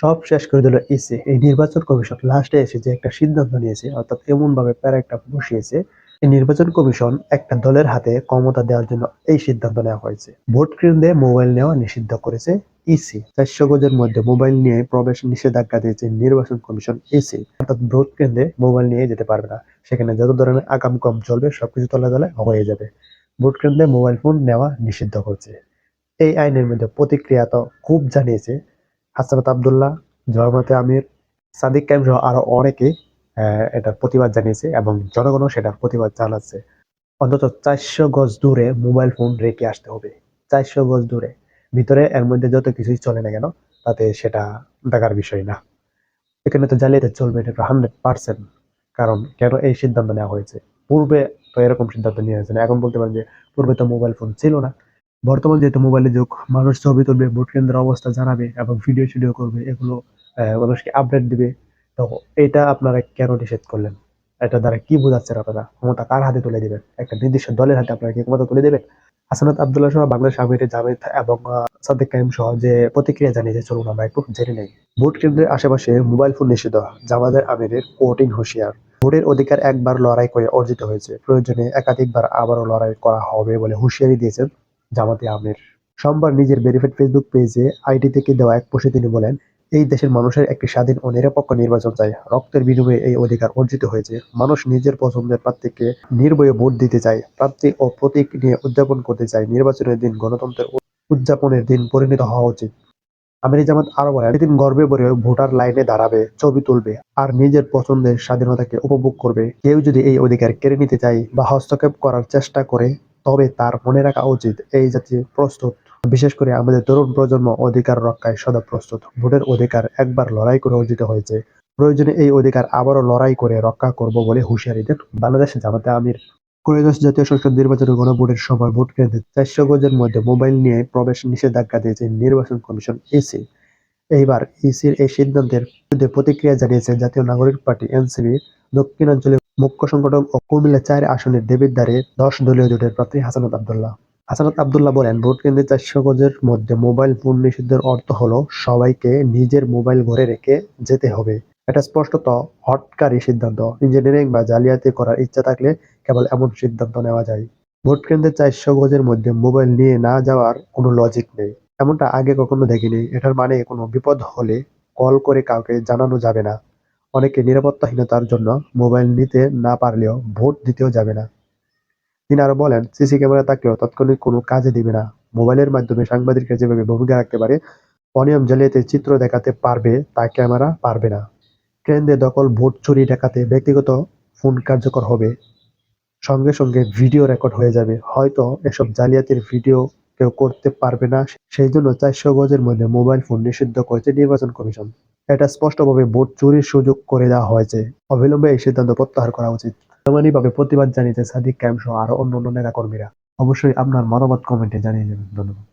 সব শেষ করে দিল ইসি এই নির্বাচন কমিশন লাস্টে এসে যে একটা সিদ্ধান্ত নিয়েছে, অর্থাৎ এমন ভাবে প্যারা একটা বসিয়েছে, এই নির্বাচন কমিশন একটা দলের হাতে ক্ষমতা দেওয়ার জন্য এই সিদ্ধান্ত নেওয়া হয়েছে। ভোট কেন্দ্রে মোবাইল নেওয়া নিষিদ্ধ করেছে ইসি চারশো গজের মধ্যে মোবাইল নিয়ে প্রবেশ নিষেধাজ্ঞা দিয়েছে নির্বাচন কমিশন ইসি অর্থাৎ ভোট কেন্দ্রে মোবাইল নিয়ে যেতে পারবে না। সেখানে যত ধরনের আগাম কম চলবে, সবকিছু তলা তলে হয়ে যাবে। ভোট কেন্দ্রে মোবাইল ফোন নেওয়া নিষিদ্ধ করছে। এই আইনের মধ্যে প্রতিক্রিয়া তো খুব জানিয়েছে। হাসরাত আবদুল্লাহ জয়মতে আমির, সাদিক কাইম সহ আরও অনেকে এটার প্রতিবাদ জানিয়েছে এবং জনগণও সেটার প্রতিবাদ জানাচ্ছে। অন্তত চারশো গজ দূরে মোবাইল ফোন রেখে আসতে হবে। চারশো গজ দূরে। ভিতরে এর মধ্যে যত কিছুই চলে না কেন, তাতে সেটা দেখার বিষয় না। এখানে তো জালিয়াতি চলবে এটা হান্ড্রেড পার্সেন্ট কারণ কেন এই সিদ্ধান্ত নেওয়া হয়েছে? পূর্বে তো এরকম সিদ্ধান্ত নিয়ে হয়েছে না। এখন বলতে পারেন যে পূর্বে তো মোবাইল ফোন ছিল না। বর্তমান যেহেতু মোবাইলের যুগ, মানুষ ছবি তুলবে ভোট কেন্দ্রের অবস্থা জানাবে এবং ভিডিও ভিডিও করবে, এগুলো মানুষকে আপডেট দিবে। তো এটা আপনারা কেন নিষেধ করলেন? এটা দ্বারা কি বোঝাচ্ছেন আপনারা? ক্ষমতা কার হাতে তুলে দিবেন? একটা নির্দিষ্ট দলের হাতে আপনারা কি ক্ষমতা তুলে দেবেন? হাসানাত আবদুল্লাহ সহ বাংলাদেশ আমিরের জাভেদ এবং সাদেক কাইম সহ যে প্রতিক্রিয়া জানিয়েছে, চলুন আমরা একটু জেনে নেই। ভোট কেন্দ্রের আশেপাশে মোবাইল ফোন নিষিদ্ধ, জামাতের আমিরের কোর্টিং হুঁশিয়ার। ভোটের অধিকার একবার লড়াই করে অর্জিত হয়েছে। প্রয়োজনে একাধিকবার আবারও লড়াই করা হবে বলে হুঁশিয়ারি দিয়েছেন জামাতে আমির। সোমবার নিজের ভেরিফাইড ফেসবুক পেজে আইডি থেকে দেওয়া এক পোস্টে তিনি বলেন, এই দেশের মানুষের একটি স্বাধীন ও নিরপেক্ষ নির্বাচন চাই। রক্তের বিনিময়ে এই অধিকার অর্জিত হয়েছে। মানুষ নিজের পছন্দের প্রার্থীকে নির্ভয়ে ভোট দিতে চায়। প্রার্থী ও প্রতীক নিয়ে উদযাপন করতে চায়। নির্বাচনের দিন গণতন্ত্রের উদযাপনের দিন পরিণত হওয়া উচিত। আমির জামাত আরও বলেন একদিন গর্বে ভরে ভোটার লাইনে দাঁড়াবে, ছবি তুলবে আর নিজের পছন্দের স্বাধীনতাকে উপভোগ করবে। কেউ যদি এই অধিকার কেড়ে নিতে চায় বা হস্তক্ষেপ করার চেষ্টা করে তবে তার মনে রাখা উচিত এই জাতি প্রস্তুত। বিশেষ করে আমাদের তরুণ প্রজন্ম অধিকার রক্ষায় সদা প্রস্তুত। ভোটের অধিকার একবার লড়াই করে অর্জিত হয়েছে। প্রয়োজনে এই অধিকার আবারও লড়াই করে রক্ষা করব বলে হুঁশিয়ারি দেন বাংলাদেশ জামাতে আমির। ত্রয়োদশ জাতীয় সংসদ নির্বাচনে গণভোটের সময় ভোট কেন্দ্রে চারশো গজের মধ্যে মোবাইল নিয়ে প্রবেশ নিষেধাজ্ঞা দিয়েছে নির্বাচন কমিশন ইসি। এইবার ইসির এই সিদ্ধান্তের বিরুদ্ধে প্রতিক্রিয়া জানিয়েছে জাতীয় নাগরিক পার্টি এনসিপি। দক্ষিণাঞ্চলের মুখ্য সংগঠক ও কুমিল্লা চার আসনের দেবিদ্বারে দশ দলীয় জোটের প্রার্থী হাসানাত আবদুল্লাহ। হাসানাত আবদুল্লাহ বলেন, ভোট কেন্দ্রে চারশো গজের মধ্যে মোবাইল ফোন নিষিদ্ধের অর্থ হলো সবাইকে নিজের মোবাইল ঘরে রেখে যেতে হবে। এটা স্পষ্টত হটকারী সিদ্ধান্ত। ইঞ্জিনিয়ারিং বা জালিয়াতি করার ইচ্ছা থাকলে কেবল এমন সিদ্ধান্ত নেওয়া যায়। ভোট কেন্দ্রে চারশো গজের মধ্যে মোবাইল নিয়ে না যাওয়ার কোনো লজিক নেই। এমনটা আগে কখনো দেখিনি। এটার মানে কোনো বিপদ হলে কল করে কাউকে জানানো যাবে না। অনেকে নিরাপত্তাহীনতার জন্য মোবাইল নিতে না পারলেও ভোট দিতেও যাবে না। তিনি আরও বলেন, সিসি ক্যামেরা থাকলেও তাৎক্ষণিক কোনো কাজে দিবে না। মোবাইলের মাধ্যমে সাংবাদিকরা যেভাবে ভূমিকা রাখতে পারে, অনিয়ম জালিয়াতির চিত্র দেখাতে পারবে তা ক্যামেরা পারবে না। কেন্দ্রে দখল, ভোট চুরি ঠেকাতে ব্যক্তিগত ফোন কার্যকর হবে। সঙ্গে সঙ্গে ভিডিও রেকর্ড হয়ে যাবে। হয়তো এসব জালিয়াতির ভিডিও কেউ করতে পারবে না, সেই জন্য চারশো গজের মধ্যে মোবাইল ফোন নিষিদ্ধ করেছে নির্বাচন কমিশন। এটা স্পষ্টভাবে ভোট চুরির সুযোগ করে দেওয়া হয়েছে। অবিলম্বে এই সিদ্ধান্ত প্রত্যাহার করা উচিত। সমানভাবে প্রতিবাদ জানিয়েছে সাদিক ক্যাম্প সহ আরও অন্য অন্য নেতাকর্মীরা। অবশ্যই আপনার মতামত কমেন্টে জানিয়ে দেবেন ধন্যবাদ।